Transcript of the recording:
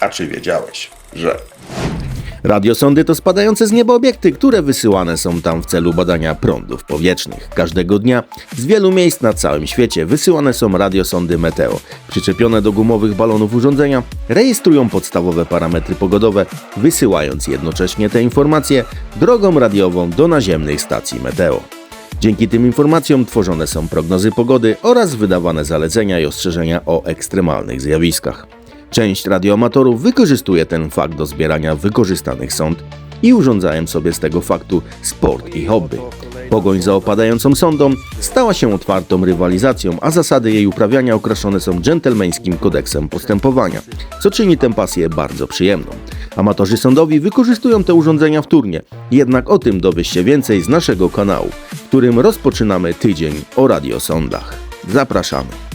A czy wiedziałeś, że... Radiosondy to spadające z nieba obiekty, które wysyłane są tam w celu badania prądów powietrznych. Każdego dnia z wielu miejsc na całym świecie wysyłane są radiosondy Meteo. Przyczepione do gumowych balonów urządzenia rejestrują podstawowe parametry pogodowe, wysyłając jednocześnie te informacje drogą radiową do naziemnych stacji Meteo. Dzięki tym informacjom tworzone są prognozy pogody oraz wydawane zalecenia i ostrzeżenia o ekstremalnych zjawiskach. Część radioamatorów wykorzystuje ten fakt do zbierania wykorzystanych sond i urządzają sobie z tego faktu sport i hobby. Pogoń za opadającą sondą stała się otwartą rywalizacją, a zasady jej uprawiania okraszone są dżentelmeńskim kodeksem postępowania, co czyni tę pasję bardzo przyjemną. Amatorzy sądowi wykorzystują te urządzenia wtórnie, jednak o tym dowiesz się więcej z naszego kanału, w którym rozpoczynamy tydzień o radiosondach. Zapraszamy.